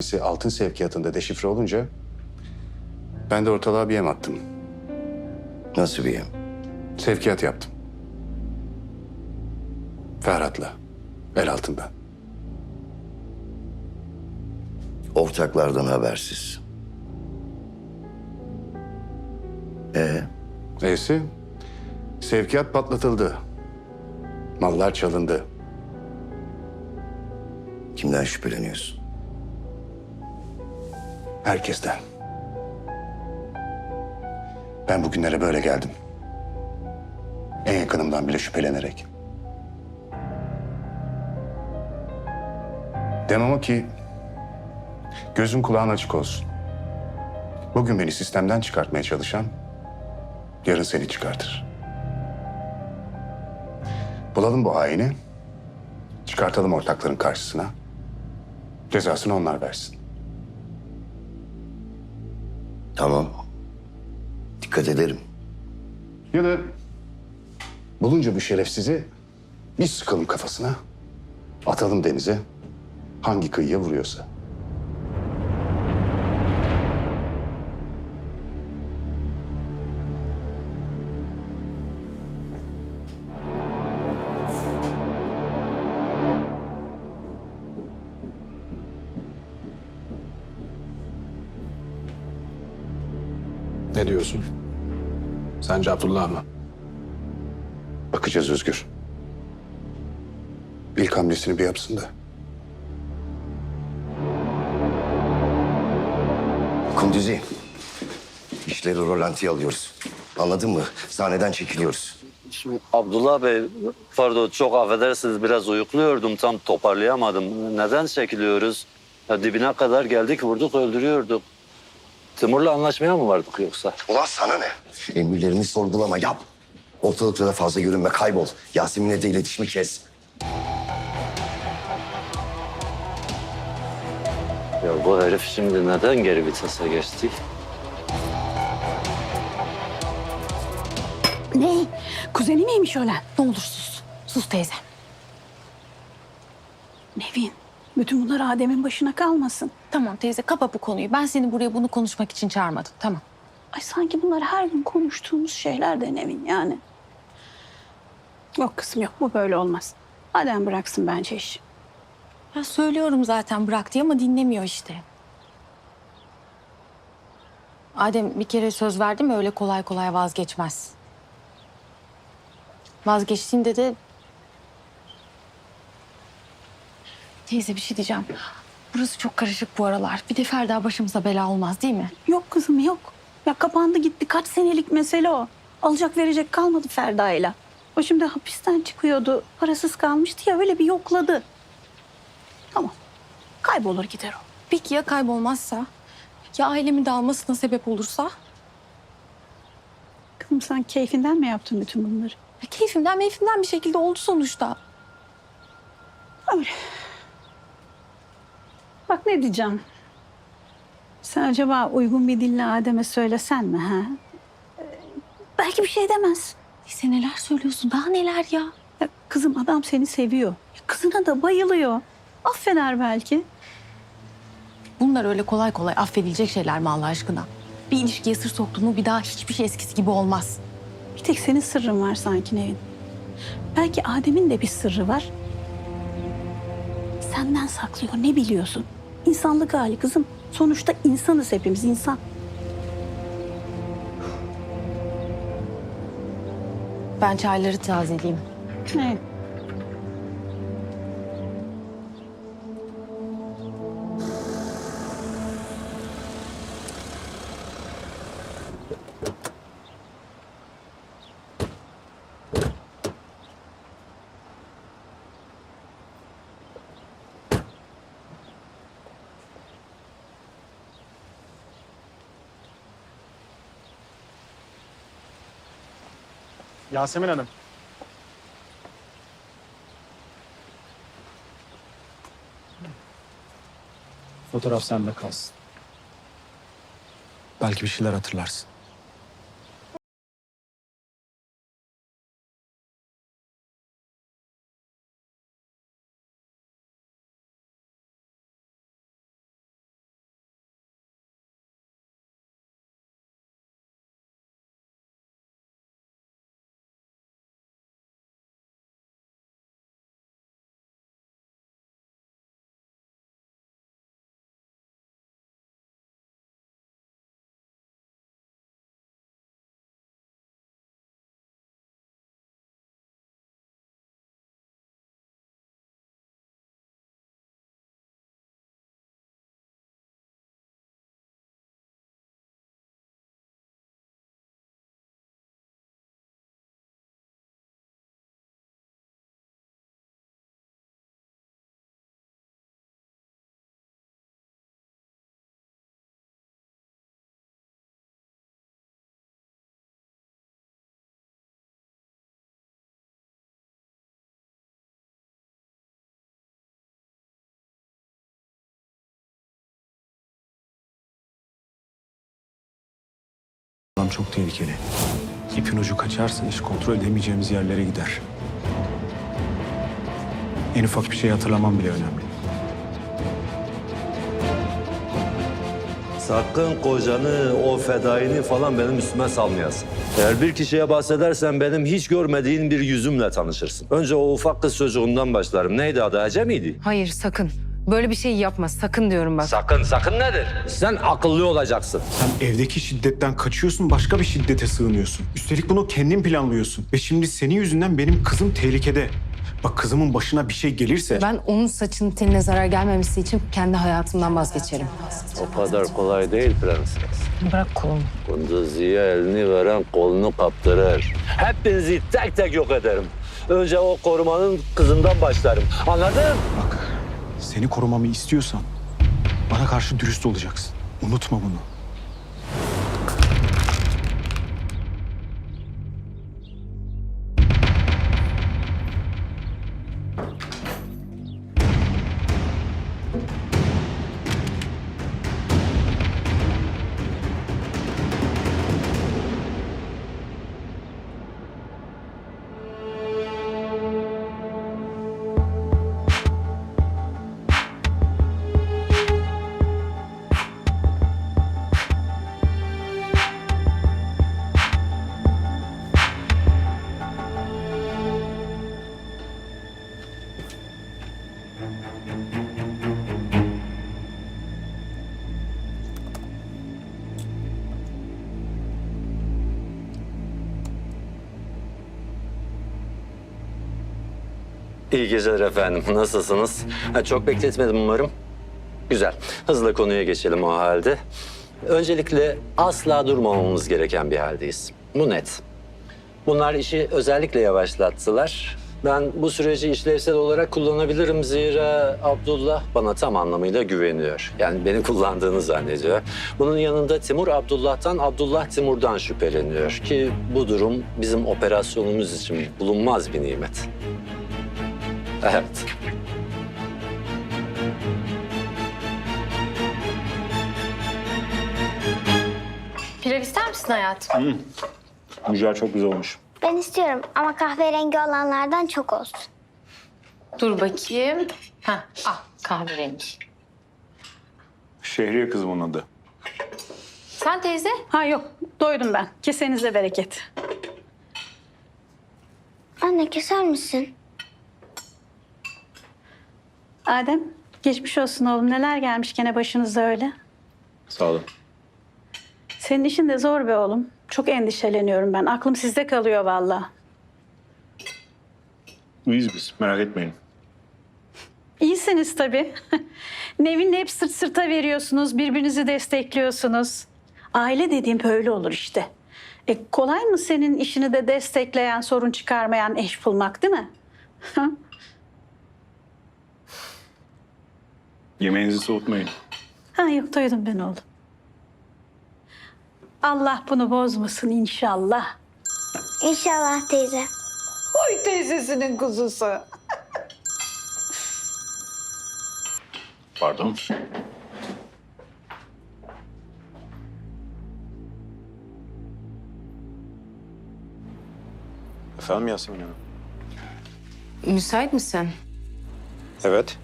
Birisi altın sevkiyatında deşifre olunca ben de ortalığa bir yem attım. Nasıl bir yem? Sevkiyat yaptım. Ferhat'la. El altından. Ortaklardan habersiz. Ee, Neyse, sevkiyat patlatıldı. Mallar çalındı. kimden şüpheleniyorsun? Herkesten. Ben bugünlere böyle geldim. En yakınımdan bile şüphelenerek. Demem o ki gözün kulağın açık olsun. Bugün beni sistemden çıkartmaya çalışan yarın seni çıkartır. Bulalım bu haini. Çıkartalım ortakların karşısına. Cezasını onlar versin. Tamam. Dikkat ederim. Ya da bulunca bir şerefsizi bir sıkalım kafasına. Atalım denize. Hangi kıyıya vuruyorsa. Ne diyorsun? Sence Abdullah mı? Bakacağız Özgür. İlk hamlesini bir yapsın da. Kunduzi, işleri rolantiye alıyoruz. Anladın mı? Sahneden çekiliyoruz. Şimdi Abdullah Bey, pardon çok affedersiniz biraz uyukluyordum tam toparlayamadım. Neden çekiliyoruz? Ya dibine kadar geldik vurduk öldürüyorduk. Timur'la anlaşmaya mı vardık yoksa? Ulan sana ne? Emirlerini sorgulama, yap. Ortalıkta da fazla görünme, kaybol. Yasemin'le de iletişimi kes. Ya bu herif şimdi neden geri vitese geçti? Ne? Kuzeni miymiş ölen? Ne olur sus. Sus teyze. Nevin, bütün bunlar Adem'in başına kalmasın. Tamam teyze kapa bu konuyu. Ben seni buraya bunu konuşmak için çağırmadım. Tamam. Ay sanki bunlar her gün konuştuğumuz şeyler de Nevin yani. Yok kızım yok bu böyle olmaz. Adem bıraksın bence işi. Ya söylüyorum zaten bırak diye ama dinlemiyor işte. Adem bir kere söz verdi mi öyle kolay kolay vazgeçmez. Vazgeçtiğinde de... Teyze bir şey diyeceğim. Burası çok karışık bu aralar. Bir de Ferda başımıza bela olmaz değil mi? Yok kızım yok. Ya kapandı gitti kaç senelik mesele o. Alacak verecek kalmadı Ferda'yla. O şimdi hapisten çıkıyordu. Parasız kalmıştı ya öyle bir yokladı. Tamam. Kaybolur gider o. Peki ya kaybolmazsa? Ya ailemin dağılmasına sebep olursa? Kızım sen keyfinden mi yaptın bütün bunları? Ya keyfimden meyfimden bir şekilde oldu sonuçta. Öyle. Bak ne diyeceğim. Sen acaba uygun bir dille Adem'e söylesen mi ha? Ee, Belki bir şey demez. Neyse neler söylüyorsun daha neler ya? Ya kızım adam seni seviyor. Ya kızına da bayılıyor. Affeder belki. Bunlar öyle kolay kolay affedilecek şeyler mi Allah aşkına? Bir ilişkiye sır soktun mu bir daha hiçbir şey eskisi gibi olmaz. Bir tek senin sırrın var sanki Nevin. Belki Adem'in de bir sırrı var. Senden saklıyor ne biliyorsun? İnsanlık hali kızım. Sonuçta insanız hepimiz insan. Ben çayları tazeleyeyim. Evet. Yasemin Hanım. Fotoğraf sende kalsın. Belki bir şeyler hatırlarsın. Adam çok tehlikeli. İpin ucu kaçarsa iş kontrol edemeyeceğimiz yerlere gider. En ufak bir şey hatırlamam bile önemli. Sakın kocanı, o fedaini falan benim üstüme salmayasın. Eğer bir kişiye bahsedersen benim hiç görmediğin bir yüzümle tanışırsın. Önce o ufak kız çocuğundan başlarım. Neydi adı? Ece miydi? Hayır sakın. Böyle bir şey yapma. Sakın diyorum bak. Sakın, sakın nedir? Sen akıllı olacaksın. Sen evdeki şiddetten kaçıyorsun, başka bir şiddete sığınıyorsun. Üstelik bunu kendin planlıyorsun. Ve şimdi senin yüzünden benim kızım tehlikede. Bak kızımın başına bir şey gelirse... Ben onun saçının teline zarar gelmemesi için kendi hayatımdan vazgeçerim. O kadar kolay değil prenses. Bırak kolumu. Kunduzi'ye elini veren kolunu kaptırır. Hepinizi tek tek yok ederim. Önce o korumanın kızından başlarım. Anladın? Bak, seni korumamı istiyorsan bana karşı dürüst olacaksın. Unutma bunu. İyi geceler efendim. Nasılsınız? Ha, çok bekletmedim umarım. Güzel. Hızla konuya geçelim o halde. Öncelikle asla durmamamız gereken bir haldeyiz. Bu net. Bunlar işi özellikle yavaşlattılar. Ben bu süreci işlevsel olarak kullanabilirim zira Abdullah bana tam anlamıyla güveniyor. Yani beni kullandığını zannediyor. Bunun yanında Timur Abdullah'tan, Abdullah Timur'dan şüpheleniyor ki bu durum bizim operasyonumuz için bulunmaz bir nimet. Evet. Pilav ister misin hayatım? Mücver çok güzel olmuş. Ben istiyorum ama kahverengi olanlardan çok olsun. Dur bakayım. Ha, ah kahverengi. Şehriye kızımın adı. Sen teyze? Ha yok doydum ben. Kesenize bereket. Anne keser misin? Adem geçmiş olsun oğlum. Neler gelmiş gene başınıza öyle. Sağ olun. Senin işin de zor be oğlum. Çok endişeleniyorum ben. Aklım sizde kalıyor vallahi. İyiyiz biz, merak etmeyin. İyisiniz tabii. Nevin'le hep sırt sırta veriyorsunuz, birbirinizi destekliyorsunuz. Aile dediğim böyle olur işte. E, kolay mı senin işini de destekleyen, sorun çıkarmayan eş bulmak değil mi? Yemeğinizi soğutmayın. Ha yok doydum ben oğlum. Allah bunu bozmasın inşallah. İnşallah teyze. Oy teyzesinin kuzusu. Pardon. Efendim Yasemin Hanım? Müsait misin? Evet.